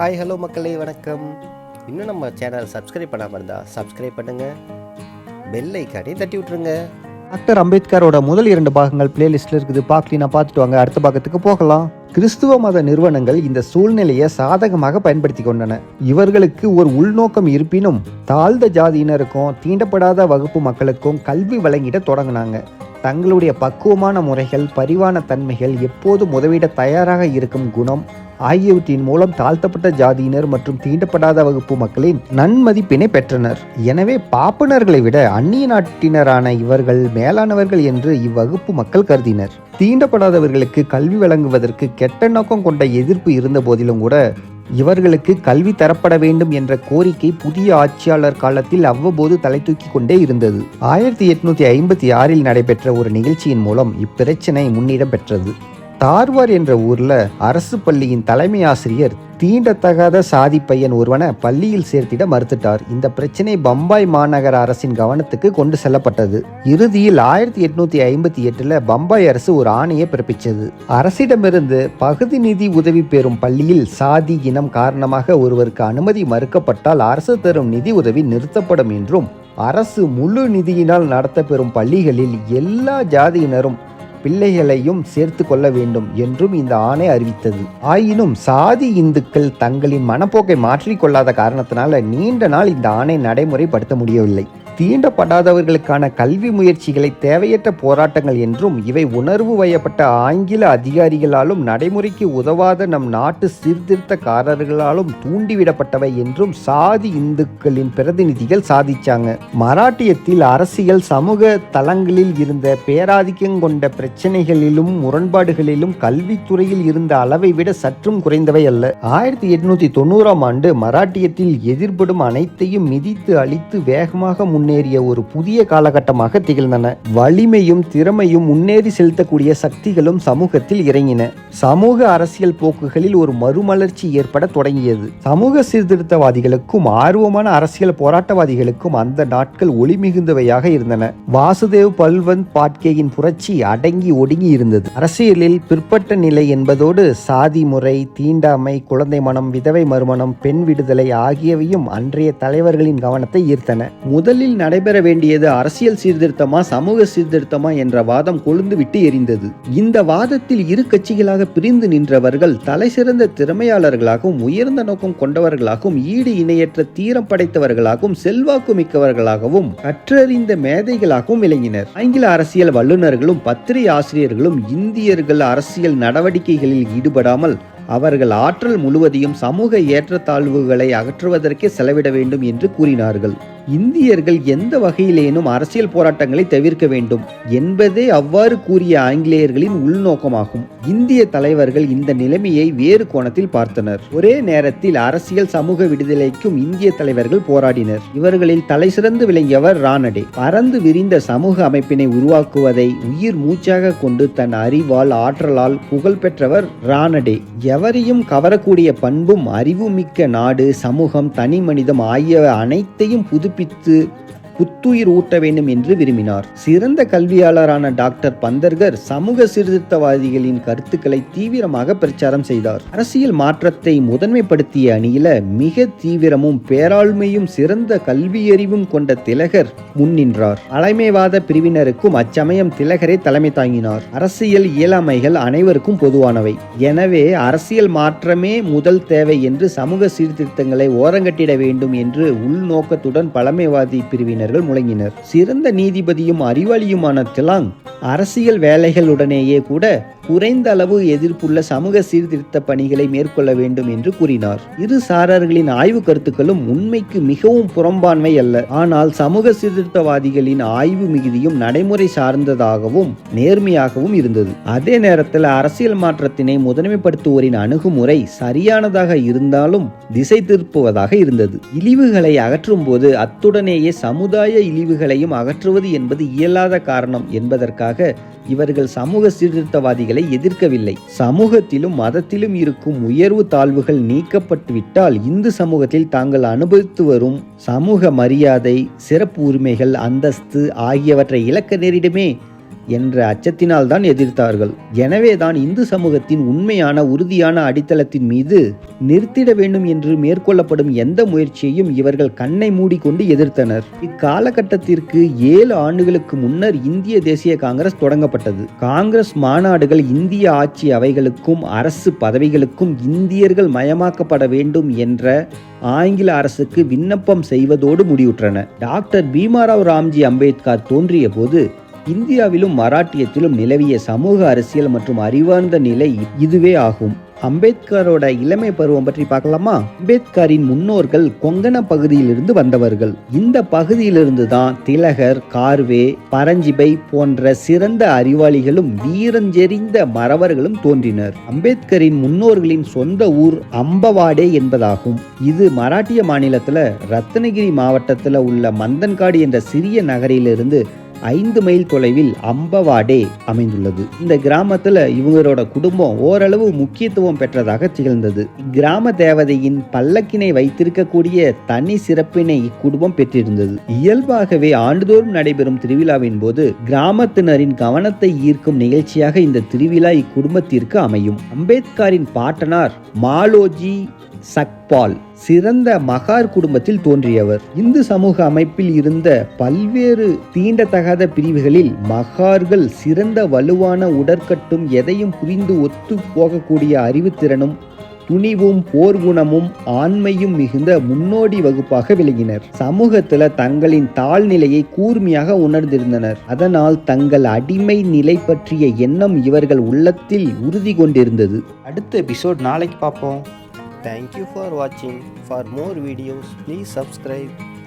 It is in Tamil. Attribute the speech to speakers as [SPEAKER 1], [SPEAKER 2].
[SPEAKER 1] ஹாய் ஹலோ மக்களே வணக்கம். இன்னும் நம்ம சேனல் சப்ஸ்கிரைப் பண்ணாமல் இருந்தால் சப்ஸ்கிரைப் பண்ணுங்கள் பெல் ஐக்கானையும் தட்டி விட்ருங்க
[SPEAKER 2] டாக்டர் அம்பேத்கரோட முதல் இரண்டு பாகங்கள் பிளேலிஸ்ட்டில் இருக்குது. பார்க்கலாம் பார்த்துட்டு வாங்க. அடுத்த பாகத்துக்கு போகலாம். கிறிஸ்துவ மத நிறுவனங்கள் இந்த சூழ்நிலையை சாதகமாக பயன்படுத்தி கொண்டன. இவர்களுக்கு ஒரு உள்நோக்கம் இருப்பினும் தாழ்ந்த ஜாதியினருக்கும் தீண்டப்படாத வகுப்பு மக்களுக்கும் கல்வி வழங்கிட தொடங்கினாங்க. தங்களுடைய பக்குவமான முறைகள் பரிவான தன்மைகள் எப்போதும் உதவிட தயாராக இருக்கும் குணம் ஆகியவற்றின் மூலம் தாழ்த்தப்பட்ட ஜாதியினர் மற்றும் தீண்டப்படாத வகுப்பு மக்களின் நன்மதிப்பினை பெற்றனர். எனவே பாப்பனர்களை விட அந்நிய நாட்டினரான இவர்கள் மேலானவர்கள் என்று இவ்வகுப்பு மக்கள் கருதினர். தீண்டப்படாதவர்களுக்கு கல்வி வழங்குவதற்கு கெட்ட நோக்கம் கொண்ட எதிர்ப்பு இருந்த போதிலும் கூட இவர்களுக்கு கல்வி தரப்பட வேண்டும் என்ற கோரிக்கை புதிய ஆட்சியாளர் காலத்தில் அவ்வப்போது தலை தூக்கி கொண்டே இருந்தது. ஆயிரத்தி எட்நூத்தி ஐம்பத்தி ஆறில் நடைபெற்ற ஒரு நிகழ்ச்சியின் மூலம் இப்பிரச்சனை முன்னிடம் பெற்றது. தார்வார் என்ற ஊர்ல அரசு பள்ளியின் தலைமை ஆசிரியர் தீண்டத்தகாத சாதி பையன் ஒருவனை பள்ளியில் சேர்த்திட மறுத்துட்டார். இந்த பிரச்சனை பம்பாய் மாநகர அரசின் கவனத்துக்கு கொண்டு செல்லப்பட்டது. இறுதியில் ஆயிரத்தி எட்நூத்தி ஐம்பத்தி எட்டுல பம்பாய் அரசு ஒரு ஆணையை பிறப்பித்தது அரசிடமிருந்து பகுதி நிதி உதவி பெறும் பள்ளியில் சாதி இனம் காரணமாக ஒருவருக்கு அனுமதி மறுக்கப்பட்டால் அரசு தரும் நிதி உதவி நிறுத்தப்படும் என்றும் அரசு முழு நிதியினால் நடத்தப்பெறும் பள்ளிகளில் எல்லா ஜாதியினரும் பிள்ளைகளையும் சேர்த்து கொள்ள வேண்டும் என்றும் இந்த ஆணை அறிவித்தது. ஆயினும் சாதி இந்துக்கள் தங்களின் மனப்போக்கை மாற்றிக்கொள்ளாத காரணத்தினால நீண்ட நாள் இந்த ஆணை நடைமுறைப்படுத்த முடியவில்லை. தீண்டப்படாதவர்களுக்கான கல்வி முயற்சிகளை தேவையற்ற போராட்டங்கள் என்றும் இவை உணர்வு வயப்பட்ட ஆங்கில அதிகாரிகளாலும் நடைமுறைக்கு உதவாத நம் நாட்டு சீர்திருத்தக்காரர்களாலும் தூண்டிவிடப்பட்டவை என்றும் சாதி இந்துக்களின் பிரதிநிதிகள் சாதிச்சாங்க. மராட்டியத்தில் அரசியல் சமூக தளங்களில் இருந்த பேராதிக்கம் கொண்ட பிரச்சனைகளிலும் முரண்பாடுகளிலும் கல்வித்துறையில் இருந்த அளவை விட சற்றும் குறைந்தவை அல்ல. ஆயிரத்தி எட்நூத்தி தொண்ணூறாம் ஆண்டு மராட்டியத்தில் எதிர்படும் அனைத்தையும் மிதித்து அழித்து வேகமாக முன் முன்னேறிய ஒரு புதிய காலகட்டமாக திகழ்ந்தன. வலிமையும் திறமையும் முன்னேறி செலுத்தக்கூடிய சக்திகளும் சமூகத்தில் இறங்கின. சமூக அரசியல் போக்குகளில் ஒரு மறுமலர்ச்சி ஏற்பட தொடங்கியது. சமூக சீர்திருத்தவாதிகளுக்கும் ஆர்வமான அரசியல் போராட்டவாதிகளுக்கும் அந்த நாட்கள் ஒளி மிகுந்தவையாக இருந்தன. வாசுதேவ் பல்வந்த் பாட்கேயின் புரட்சி அடங்கி ஒடுங்கி இருந்தது. அரசியலில் பிற்பட்ட நிலை என்பதோடு சாதி முறை தீண்டாமை குழந்தை மனம் விதவை மறுமணம் பெண் விடுதலை ஆகியவையும் அன்றைய தலைவர்களின் கவனத்தை ஈர்த்தன. முதலில் நடைபெற வேண்டியது அரசியல் சீர்திருத்தமா சமூக சீர்திருத்தமா என்ற வாதம் கொழுந்துவிட்டு எரிந்தது. இந்த வாதத்தில் இரு கட்சிகளாக பிரிந்து நின்றவர்கள் தலைசிறந்த திறமையாளர்களாகவும் உயர்ந்த நோக்கம் கொண்டவர்களாகவும் ஈடு இணையற்ற தீரம் படைத்தவர்களாகவும் செல்வாக்கு மிக்கவர்களாகவும் கற்றறிந்த மேதைகளாகவும் விளங்கினர். ஆங்கில அரசியல் வல்லுநர்களும் பத்திரிகை ஆசிரியர்களும் இந்தியர்கள் அரசியல் நடவடிக்கைகளில் ஈடுபடாமல் அவர்கள் ஆற்றல் முழுவதையும் சமூக ஏற்றத்தாழ்வுகளை அகற்றுவதற்கே செலவிட வேண்டும் என்று கூறினார்கள். இந்தியர்கள் எந்த வகையிலேனும் அரசியல் போராட்டங்களை தவிர்க்க வேண்டும் என்பதே அவ்வாறு கூறிய ஆங்கிலேயர்களின் உள்நோக்கமாகும். இந்திய தலைவர்கள் இந்த நிலைமையை வேறு கோணத்தில் பார்த்தனர். ஒரே நேரத்தில் அரசியல் சமூக விடுதலைக்கும் இந்திய தலைவர்கள் போராடினர். இவர்களில் தலைசிறந்து விளங்கியவர் ரானடே. பறந்து விரிந்த சமூக அமைப்பினை உருவாக்குவதை உயிர் மூச்சாக கொண்டு தன் அறிவால் ஆற்றலால் புகழ் பெற்றவர் ரானடே. எவரையும் கவரக்கூடிய பண்பும் அறிவுமிக்க நாடு சமூகம் தனி மனிதம் ஆகியவை அனைத்தையும் புதுப்பி கற்பித்து புத்துயிர் ஊட்ட வேண்டும் என்று விரும்பினார். சிறந்த கல்வியாளரான டாக்டர் பந்தர்கர் சமூக சீர்திருத்தவாதிகளின் கருத்துக்களை தீவிரமாக பிரச்சாரம் செய்தார். அரசியல் மாற்றத்தை முதன்மைப்படுத்திய அணியில மிக தீவிரமும் பேராண்மையும் சிறந்த கல்வியறிவும் கொண்ட திலகர் முன்னின்றார் அலைமைவாத பிரிவினருக்கும் அச்சமயம் திலகரை தலைமை தாங்கினார். அரசியல் இயலாமைகள் அனைவருக்கும் பொதுவானவை. எனவே அரசியல் மாற்றமே முதல் தேவை என்று சமூக சீர்திருத்தங்களை ஓரங்கட்டிட வேண்டும் என்று உள்நோக்கத்துடன் பழமைவாதி பிரிவினர் பிரிவினர்கள் முழங்கினர். சிறந்த நீதிபதியும் அறிவாளியுமான திலாங் அரசியல் வேலைகளுடனேயே கூட குறைந்த அளவு எதிர்ப்புள்ள சமூக சீர்திருத்த பணிகளை மேற்கொள்ள வேண்டும் என்று கூறினார். இரு சாரர்களின் ஆய்வு கருத்துக்களும் உண்மைக்கு மிகவும் புறம்பான்மை அல்ல. ஆனால் சமூக சீர்திருத்தவாதிகளின் ஆய்வு மிகுதியும் நடைமுறை சார்ந்ததாகவும் நேர்மையாகவும் இருந்தது. அதே நேரத்தில் அரசியல் மாற்றத்தினை முதன்மைப்படுத்துவோரின் அணுகுமுறை சரியானதாக இருந்தாலும் திசை திருப்புவதாக இருந்தது. இழிவுகளை அகற்றும் போது அத்துடனேயே சமுதாய இழிவுகளையும் அகற்றுவது என்பது இயலாத காரணம் என்பதற்காக இவர்கள் சமூக சீர்திருத்தவாதிகளை எதிர்க்கவில்லை. சமூகத்திலும் மதத்திலும் இருக்கும் உயர்வு தாழ்வுகள் நீக்கப்பட்டுவிட்டால் இந்து சமூகத்தில் தாங்கள் அனுபவித்து வரும் சமூக மரியாதை சிறப்பு உரிமைகள் அந்தஸ்து ஆகியவற்றை இழக்க நேரிடுமே. என்ற அச்சத்தினால் தான் எதிர்த்தார்கள். எனவேதான் இந்து சமூகத்தின் உண்மையான உறுதியான அடித்தளத்தின் மீது நிறுத்திட வேண்டும் என்று மேற்கொள்ளப்படும் எந்த முயற்சியையும் இவர்கள் கண்ணை மூடிக்கொண்டு எதிர்த்தனர். இக்காலகட்டத்திற்கு ஏழு ஆண்டுகளுக்கு முன்னர் இந்திய தேசிய காங்கிரஸ் தொடங்கப்பட்டது. காங்கிரஸ் மாநாடுகள் இந்திய ஆட்சி அவைகளுக்கும் அரசு பதவிகளுக்கும் இந்தியர்கள் மயமாக்கப்பட வேண்டும் என்ற ஆங்கில அரசுக்கு விண்ணப்பம் செய்வதோடு முடிவுற்றன. டாக்டர் பீமாராவ் ராம்ஜி அம்பேத்கர் தோன்றிய போது இந்தியாவிலும் மராட்டியத்திலும் நிலவிய சமூக அரசியல் மற்றும் அறிவார்ந்த நிலை இதுவே ஆகும். அம்பேத்கரோட இளமை பருவம் பற்றி பார்க்கலாமா? அம்பேத்கரின் முன்னோர்கள் கொங்கண பகுதியிலிருந்து வந்தவர்கள். இந்த பகுதியிலிருந்து தான் திலகர் கார்வே பரஞ்சிபை போன்ற சிறந்த அறிவாளிகளும் வீரஞ்செறிந்த மறவர்களும் தோன்றினர். அம்பேத்கரின் முன்னோர்களின் சொந்த ஊர் அம்பவாடே என்பதாகும். இது மராட்டிய மாநிலத்துல ரத்னகிரி மாவட்டத்துல உள்ள மந்தன்காடு என்ற சிறிய நகரிலிருந்து ஐந்து மைல் தொலைவில் அம்பவாடே அமைந்துள்ளது. இந்த கிராமத்தில் இவங்களோட குடும்பம் ஓரளவு முக்கியத்துவம் பெற்றதாக திகழ்ந்தது. கிராம தேவதையின் பல்லக்கினை வைத்திருக்கக்கூடிய தனி சிறப்பினை இக்குடும்பம் பெற்றிருந்தது. இயல்பாகவே ஆண்டுதோறும் நடைபெறும் திருவிழாவின் போது கிராமத்தினரின் கவனத்தை ஈர்க்கும் நிகழ்ச்சியாக இந்த திருவிழா இக்குடும்பத்திற்கு அமையும். அம்பேத்கரின் பாட்டனார் மாலோஜி சக்பால் சிறந்த மகார் குடும்பத்தில் தோன்றியவர். இந்து சமூக அமைப்பில் இருந்த பல்வேறு தீண்டத்தகாத பிரிவுகளில் மகார்கள் சிறந்த வலுவான உடற்கட்டும் எதையும் புரிந்து ஒத்து போகக்கூடிய அறிவுத்திறனும் துணிவும் போர்க்குணமும் ஆண்மையும் மிகுந்த முன்னோடி வகுப்பாக விளங்கினர். சமூகத்துல தங்களின் தாழ்நிலையை கூர்மையாக உணர்ந்திருந்தனர். அதனால் தங்கள் அடிமை நிலை பற்றிய எண்ணம் இவர்கள் உள்ளத்தில் உறுதி கொண்டிருந்தது. அடுத்த எபிசோட் நாளைக்கு பார்ப்போம்.
[SPEAKER 1] Thank you for watching. For more videos, please subscribe.